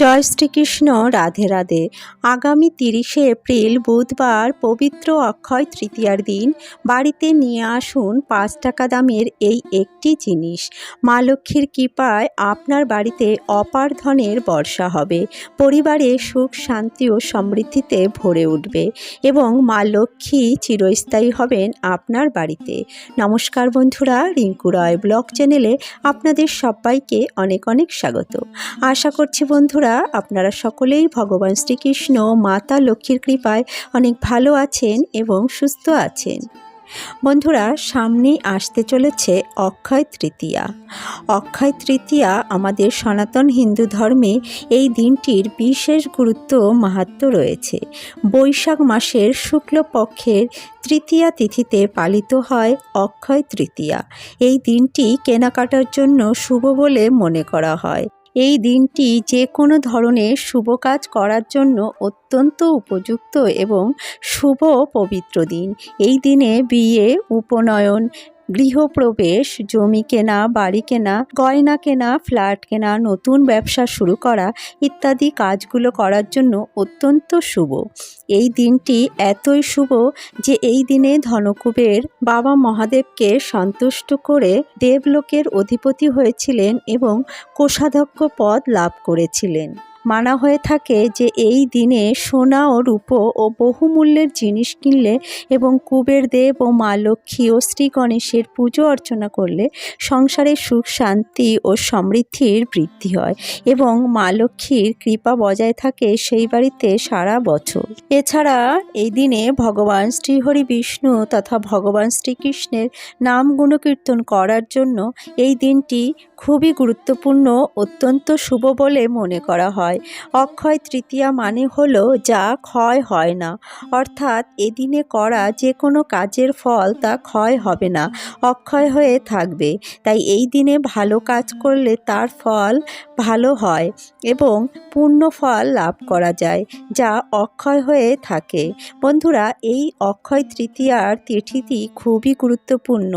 জয় শ্রীকৃষ্ণ রাধে রাধে। আগামী তিরিশে এপ্রিল, বুধবার, পবিত্র অক্ষয় তৃতীয়ার দিন, বাড়িতে নিয়ে আসুন পাঁচ টাকা দামের এই একটি জিনিস। মা লক্ষ্মীর কৃপায় আপনার বাড়িতে অপার ধনের বর্ষা হবে। পরিবারে সুখ, শান্তি ও সমৃদ্ধিতে ভরে উঠবে এবং মা লক্ষ্মী চিরস্থায়ী হবেন আপনার বাড়িতে। নমস্কার বন্ধুরা, রিঙ্কু রয় ব্লগ চ্যানেলে আপনাদের সবাইকে অনেক অনেক স্বাগত। আশা করছি বন্ধুরা আপনারা সকলেই ভগবান শ্রীকৃষ্ণ, মাতা লক্ষ্মীর কৃপায় অনেক ভালো আছেন এবং সুস্থ আছেন। বন্ধুরা সামনেই আসতে চলেছে অক্ষয় তৃতীয়া। অক্ষয় তৃতীয়া আমাদের সনাতন হিন্দু ধর্মে এই দিনটির বিশেষ গুরুত্ব, মাহাত্ম রয়েছে। বৈশাখ মাসের শুক্লপক্ষের তৃতীয়া তিথিতে পালিত হয় অক্ষয় তৃতীয়া। এই দিনটি কেনাকাটার জন্য শুভ বলে মনে করা হয়। এই দিনটি যে কোনো ধরনের শুভ কাজ করার জন্য অত্যন্ত উপযুক্ত এবং শুভ পবিত্র দিন। এই দিনে বিয়ে, উপনয়ন গৃহপ্রবেশ, জমি কেনা, বাড়ি কেনা, গয়না কেনা, ফ্ল্যাট কেনা, নতুন ব্যবসা শুরু করা ইত্যাদি কাজগুলো করার জন্য অত্যন্ত শুভ। এই দিনটি এতই শুভ যে এই দিনে ধনকুবের বাবা মহাদেবকে সন্তুষ্ট করে দেবলোকের অধিপতি হয়েছিলেন এবং কোষাধ্যক্ষ পদ লাভ করেছিলেন। মানা হয়ে থাকে যে এই দিনে সোনা ও রূপো ও বহুমূল্যের জিনিস কিনলে এবং কুবের দেব ও মা লক্ষ্মী ও শ্রী গণেশের পুজো অর্চনা করলে সংসারে সুখ, শান্তি ও সমৃদ্ধির বৃদ্ধি হয় এবং মা লক্ষ্মীর কৃপা বজায় থাকে সেই বাড়িতে সারা বছর। এছাড়া এই দিনে ভগবান শ্রীহরি বিষ্ণু তথা ভগবান শ্রীকৃষ্ণের নাম গুণকীর্তন করার জন্য এই দিনটি খুবই গুরুত্বপূর্ণ, অত্যন্ত শুভ বলে মনে করা হয়। অক্ষয় তৃতীয়া মানে হলো যা ক্ষয় হয় না। অর্থাৎ এদিনে করা যে কোনো কাজের ফল তা ক্ষয় হবে না, অক্ষয় হয়ে থাকবে। তাই এই দিনে ভালো কাজ করলে তার ফল ভালো হয় এবং পূর্ণ ফল লাভ করা যায়, যা অক্ষয় হয়ে থাকে। বন্ধুরা, এই অক্ষয় তৃতীয়ার তিথিটি খুবই গুরুত্বপূর্ণ,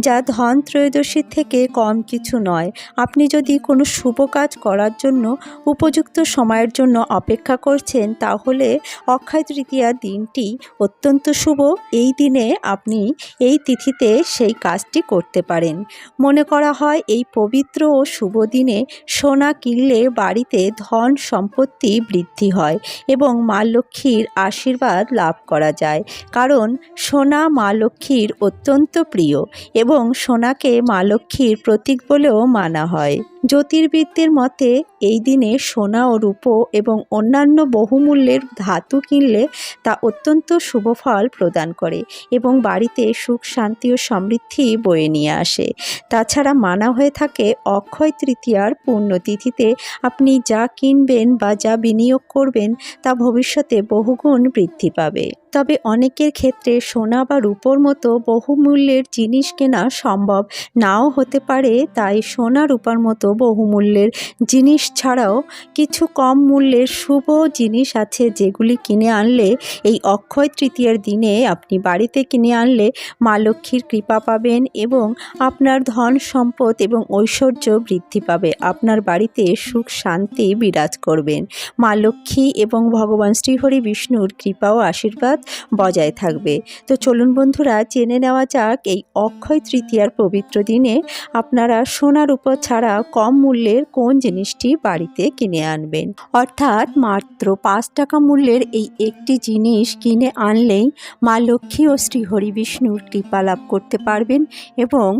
যা ধন ত্রয়োদশীর থেকে কম কিছু নয়। আপনি যদি কোনো শুভ কাজ করার জন্য উপযুক্ত সময়ের জন্য অপেক্ষা করছেন, তাহলে অক্ষয় তৃতীয়া দিনটি অত্যন্ত শুভ। এই দিনে আপনি এই তিথিতে সেই কাজটি করতে পারেন। মনে করা হয়, এই পবিত্র ও শুভ দিনে সোনা কিনলে বাড়িতে ধন সম্পত্তি বৃদ্ধি হয় এবং মা লক্ষ্মীর আশীর্বাদ লাভ করা যায়। কারণ সোনা মা লক্ষ্মীর অত্যন্ত প্রিয় এবং সোনাকে মা লক্ষ্মীর প্রতীক বলেও মানা হয়। জ্যোতির্বিদদের মতে, এই দিনে সোনা রূপো এবং অন্যান্য বহুমূল্যের ধাতু কিনলে তা অত্যন্ত শুভ ফল প্রদান করে এবং বাড়িতে সুখ, শান্তি ও সমৃদ্ধি বয়ে নিয়ে আসে। তাছাড়া মানা হয়ে থাকে অক্ষয় তৃতীয়ার পুণ্যতিথিতে আপনি যা কিনবেন বা যা বিনিয়োগ করবেন তা ভবিষ্যতে বহুগুণ বৃদ্ধি পাবে। তবে অনেকের ক্ষেত্রে সোনা বা রূপোর মতো বহুমূল্যের জিনিস কেনা সম্ভব নাও হতে পারে, তাই সোনা রূপার মতো বহুমূল্যের জিনিস ছাড়াও কিছু কম মূল্যের শুভ জিনিস আছে যেগুলি কিনে আনলে, এই অক্ষয় তৃতীয়ার দিনে আপনি বাড়িতে কিনে আনলে মা লক্ষ্মীর কৃপা পাবেন এবং আপনার ধন সম্পদ এবং ঐশ্বর্য বৃদ্ধি পাবে। আপনার বাড়িতে সুখ শান্তি বিরাজ করবেন। মা লক্ষ্মী এবং ভগবান শ্রীহরি বিষ্ণুর কৃপা ও আশীর্বাদ বজায় থাকবে। তো চলুন বন্ধুরা, জেনে নেওয়া যাক এই অক্ষয় তৃতীয়ার পবিত্র দিনে আপনারা সোনার উপর ছাড়া কম মূল্যের কোন জিনিসটি বাড়িতে কিনে আনবেন? অর্থাৎ মাত্র পাঁচ টাকা মূল্যের এই একটি জিনিস কিনে আনলেই মা লক্ষ্মী ও শ্রীহরি বিষ্ণুর কৃপা লাভ করতে পারবেন এবং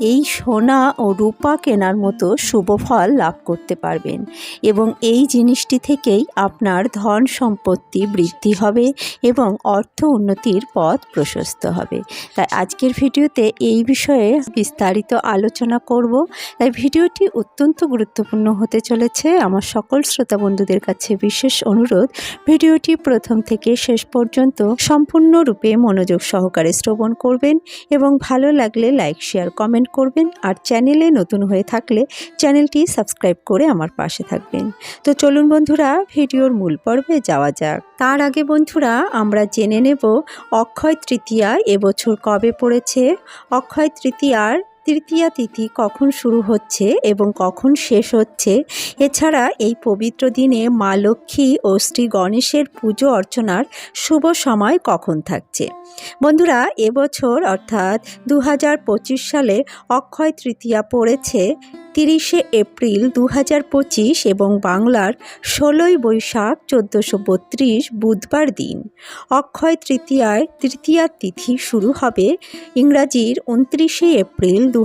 এই সোনা ও রূপা কেনার মতো শুভ ফল লাভ করতে পারবেন। এবং এই জিনিসটি থেকেই আপনার ধন সম্পত্তি বৃদ্ধি হবে এবং অর্থ উন্নতির পথ প্রশস্ত হবে। তাই আজকের ভিডিওতে এই বিষয়ে বিস্তারিত আলোচনা করব। তাই ভিডিওটি অত্যন্ত গুরুত্বপূর্ণ হতে চলেছে। আমার সকল শ্রোতা বন্ধুদের কাছে বিশেষ অনুরোধ, ভিডিওটি প্রথম থেকে শেষ পর্যন্ত সম্পূর্ণরূপে মনোযোগ সহকারে শ্রবণ করবেন এবং ভালো লাগলে লাইক, শেয়ার, কমেন্ট করবেন আর চ্যানেলে নতুন হয়ে থাকলে চ্যানেলটি সাবস্ক্রাইব করে আমার পাশে থাকবেন। তো চলুন বন্ধুরা, ভিডিওর মূল পর্বে যাওয়া যাক। তার আগে বন্ধুরা, আমরা জেনে নেব অক্ষয় তৃতীয়া এবছর কবে পড়েছে। অক্ষয় তৃতীয়ার তৃতীয়া তিথি কখন শুরু হচ্ছে এবং কখন শেষ হচ্ছে? এছাড়া এই পবিত্র দিনে মা লক্ষ্মী ও শ্রী গণেশের পুজো অর্চনার শুভ সময় কখন থাকছে? বন্ধুরা এবছর অর্থাৎ দু হাজার পঁচিশ সালে অক্ষয় তৃতীয়া পড়েছে। তিরিশে এপ্রিল দু পঁচিশ এবং বাংলার ষোলোই বৈশাখ চোদ্দোশো বত্রিশ বুধবার দিন। অক্ষয় তৃতীয়ায় তৃতীয়ার তিথি শুরু হবে ইংরাজির উনত্রিশে এপ্রিল দু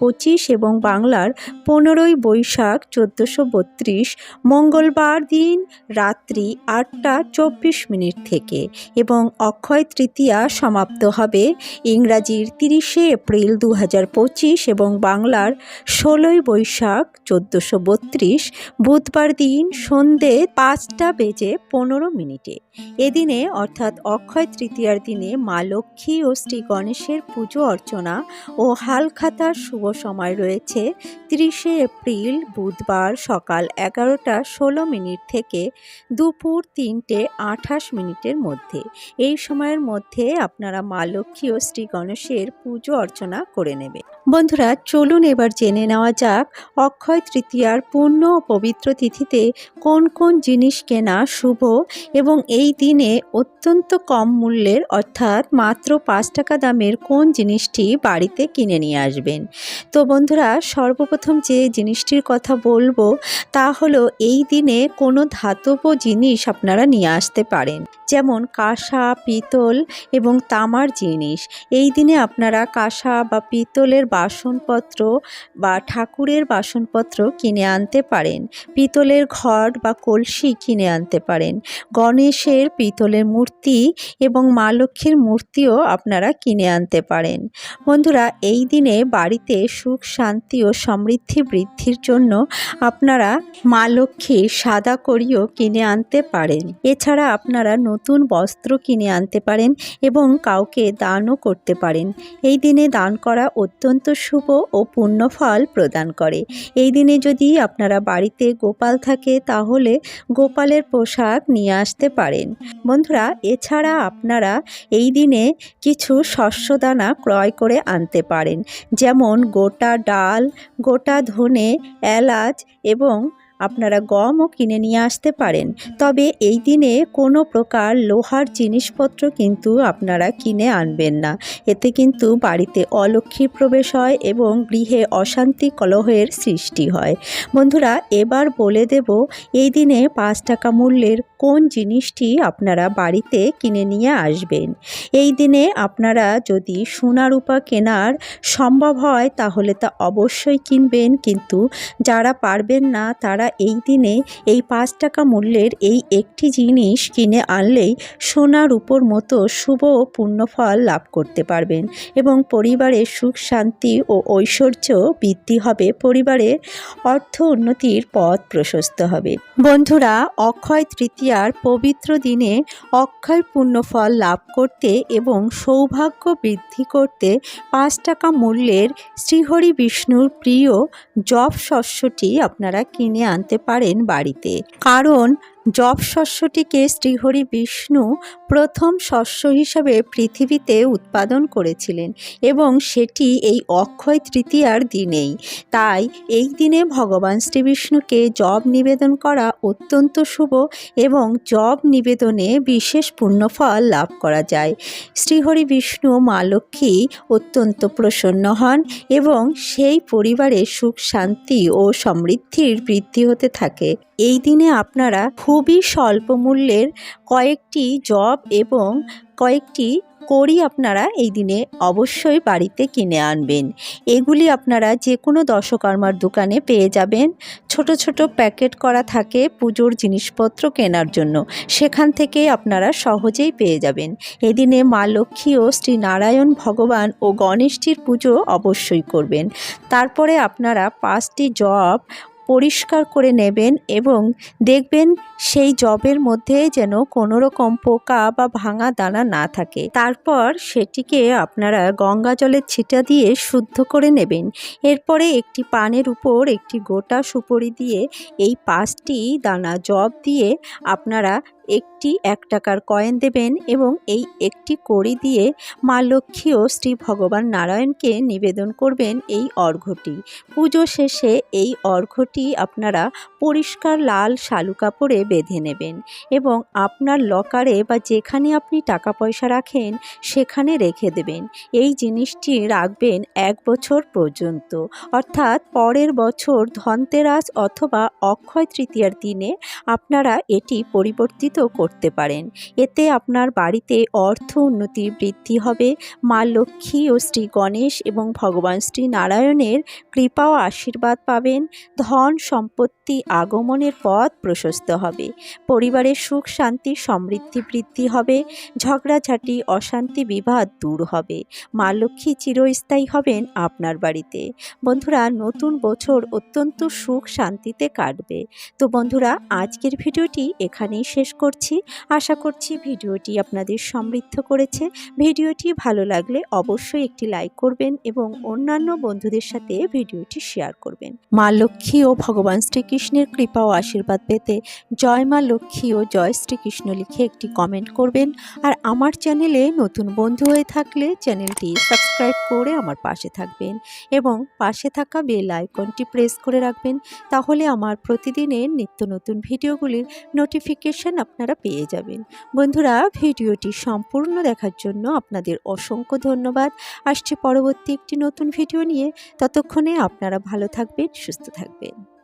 পঁচিশ এবং বাংলার পনেরোই বৈশাখ চোদ্দোশো বত্রিশ মঙ্গলবার দিন রাত্রি আটটা চব্বিশ মিনিট থেকে এবং অক্ষয় তৃতীয়া সমাপ্ত হবে ইংরাজির তিরিশে এপ্রিল দু পঁচিশ এবং বাংলার ষোলোই বৈশাখ চোদ্দোশো বত্রিশ, বুধবার দিন সন্ধে পাঁচটা বেজে পনেরো মিনিটে। এদিনে, অর্থাৎ অক্ষয় তৃতীয়ার দিনে মা লক্ষ্মী ও শ্রী গণেশের পুজো অর্চনা ও হালখাতার শুভ সময় রয়েছে তিরিশে এপ্রিল, বুধবার সকাল এগারোটা ষোলো মিনিট থেকে দুপুর তিনটে আঠাশ মিনিটের মধ্যে। এই সময়ের মধ্যে আপনারা মা লক্ষ্মী ও শ্রী গণেশের পুজো অর্চনা করে নেবে বন্ধুরা, চলুন এবার জেনে নেওয়া যাক অক্ষয় তৃতীয়ার পূর্ণ ও পবিত্র তিথিতে কোন কোন জিনিস কেনা শুভ এবং এই দিনে অত্যন্ত কম মূল্যের, অর্থাৎ মাত্র পাঁচ টাকা দামের কোন জিনিসটি বাড়িতে কিনে নিয়ে আসবেন? তো বন্ধুরা, সর্বপ্রথম যে জিনিসটির কথা বলব তা হলো এই দিনে কোনো ধাতব জিনিস আপনারা নিয়ে আসতে পারেন। যেমন কাঁসা, পিতল এবং তামার জিনিস। এই দিনে আপনারা কাঁসা বা পিতলের বাসনপত্র বা ঠাকুরের বাসনপত্র কিনে আনতে পারেন, পিতলের ঘট বা কলসি কিনে আনতে পারেন। গণেশের পিতলের মূর্তি এবং মা লক্ষ্মীর মূর্তিও আপনারা কিনে আনতে পারেন। বন্ধুরা, এই দিনে বাড়িতে সুখ, শান্তি ও সমৃদ্ধি বৃদ্ধির জন্য আপনারা মা লক্ষ্মীর সাদা করিও কিনে আনতে পারেন। এছাড়া আপনারা নতুন বস্ত্র কিনে আনতে পারেন এবং কাউকে দানও করতে পারেন। এই দিনে দান করা অত্যন্ত শুভ ও পুণ্যফল প্রদান করে। এই দিনে যদি আপনারা বাড়িতে গোপাল থাকে, তাহলে গোপালের পোশাক নিয়ে আসতে পারেন। বন্ধুরা, এছাড়া আপনারা এই দিনে কিছু শস্যদানা ক্রয় করে আনতে পারেন। যেমন গোটা ডাল, গোটা ধনে, এলাচ এবং আপনারা গমও কিনে নিয়ে আসতে পারেন। তবে এই দিনে কোনো প্রকার লোহার জিনিসপত্র কিন্তু আপনারা কিনে আনবেন না। এতে কিন্তু বাড়িতে অলক্ষ্মীর প্রবেশ হয় এবং গৃহে অশান্তি কলহের সৃষ্টি হয়। বন্ধুরা, এবার বলে দেব, এই দিনে পাঁচ টাকা মূল্যের কোন জিনিসটি আপনারা বাড়িতে কিনে নিয়ে আসবেন? এই দিনে আপনারা যদি সোনা রূপা কেনার সম্ভব হয়, তাহলে তা অবশ্যই কিনবেন। কিন্তু যারা পারবেন না, তারা এই দিনে এই পাঁচ টাকা মূল্যের এই একটি জিনিস কিনে আনলেই সোনার উপর মতো শুভ পুণ্যফল লাভ করতে পারবেন এবং পরিবারের সুখ, শান্তি ও ঐশ্বর্য বৃদ্ধি হবে, পরিবারের অর্থ উন্নতির পথ প্রশস্ত হবে। বন্ধুরা, অক্ষয় তৃতীয়ার পবিত্র দিনে অক্ষয় পুণ্যফল লাভ করতে এবং সৌভাগ্য বৃদ্ধি করতে পাঁচ টাকা মূল্যের শ্রীহরি বিষ্ণুর প্রিয় জব শস্যটি আপনারা কিনে আনতে পারেন বাড়িতে। কারণ জব শস্যটিকে শ্রীহরি বিষ্ণু প্রথম শস্য হিসাবে পৃথিবীতে উৎপাদন করেছিলেন এবং সেটি এই অক্ষয় তৃতীয়ার দিনেই। তাই এই দিনে ভগবান শ্রী বিষ্ণুকে জব নিবেদন করা অত্যন্ত শুভ এবং জব নিবেদনে বিশেষ পুণ্যফল লাভ করা যায়। শ্রীহরি বিষ্ণু মা লক্ষ্মী অত্যন্ত প্রসন্ন হন এবং সেই পরিবারে সুখ শান্তি ও সমৃদ্ধির বৃদ্ধি হতে থাকে। এই দিনে আপনারা খুবই স্বল্প মূল্যের কয়েকটি জব এবং কয়েকটি করি আপনারা এই দিনে অবশ্যই বাড়িতে কিনে আনবেন। এগুলি আপনারা যে কোনো দশকর্মার দোকানে পেয়ে যাবেন। ছোট ছোট প্যাকেট করা থাকে পুজোর জিনিসপত্র কেনার জন্য। সেখান থেকে আপনারা সহজেই পেয়ে যাবেন। এদিনে মা লক্ষ্মী ও শ্রী নারায়ণ ভগবান ও গণেশটির পুজো অবশ্যই করবেন। তারপরে আপনারা পাঁচটি জব পরিষ্কার করে নেবেন এবং দেখবেন সেই জবের মধ্যে যেন কোনো রকম পোকা বা ভাঙা দানা না থাকে। তারপর সেটিকে আপনারা গঙ্গা জলের ছিটা দিয়ে শুদ্ধ করে নেবেন। এরপরে একটি পানের উপর একটি গোটা সুপরি দিয়ে এই পাঁচটি দানা জব দিয়ে আপনারা একটি এক টাকার কয়েন দেবেন এবং এই একটি কড়ি দিয়ে মা লক্ষ্মী ও শ্রী ভগবান নারায়ণকে নিবেদন করবেন এই অর্ঘ্যটি পুজো শেষে এই অর্ঘ্যটি আপনারা পরিষ্কার লাল শালু কাপড়ে বেঁধে নেবেন এবং আপনার লকারে বা যেখানে আপনি টাকা পয়সা রাখেন সেখানে রেখে দেবেন। এই জিনিসটি রাখবেন এক বছর পর্যন্ত। অর্থাৎ পরের বছর ধনতেরাস অথবা অক্ষয় তৃতীয়ার দিনে আপনারা এটি পরিবর্তিত করতে পারেন। এতে আপনার বাড়িতে অর্থ উন্নতি বৃদ্ধি হবে। মা লক্ষ্মী ও শ্রী গণেশ এবং ভগবান শ্রী নারায়ণের কৃপা ও আশীর্বাদ পাবেন। ধন সম্পত্তি আগমনের পথ প্রশস্ত হবে। পরিবারের সুখ, শান্তি, সমৃদ্ধি বৃদ্ধি হবে। ঝগড়াঝাটি, অশান্তি বিবাদ দূর হবে। মা লক্ষ্মী চিরস্থায়ী হবেন আপনার বাড়িতে। বন্ধুরা, নতুন বছর অত্যন্ত সুখ শান্তিতে কাটবে। তো বন্ধুরা, আজকের ভিডিওটি এখানেই শেষ করছি। আশা করছি ভিডিওটি আপনাদের সমৃদ্ধ করেছে। ভিডিওটি ভালো লাগলে অবশ্যই একটি লাইক করবেন এবং অন্যান্য বন্ধুদের সাথে ভিডিওটি শেয়ার করবেন। মা লক্ষ্মী ও ভগবান শ্রীকৃষ্ণের কৃপা ও আশীর্বাদ পেতে জয় মা লক্ষ্মী ও জয় শ্রীকৃষ্ণ লিখে একটি কমেন্ট করবেন। আর আমার চ্যানেলে নতুন বন্ধু হয়ে থাকলে চ্যানেলটি সাবস্ক্রাইব করে আমার পাশে থাকবেন এবং পাশে থাকা বেল আইকনটি প্রেস করে রাখবেন। তাহলে আমার প্রতিদিনের নিত্য নতুন ভিডিওগুলির নোটিফিকেশন আপনারা পেয়ে যাবেন। বন্ধুরা, ভিডিওটি সম্পূর্ণ দেখার জন্য আপনাদের অসংখ্য ধন্যবাদ। আসছে পরবর্তী একটি নতুন ভিডিও নিয়ে। ততক্ষণে আপনারা ভালো থাকবেন, সুস্থ থাকবেন।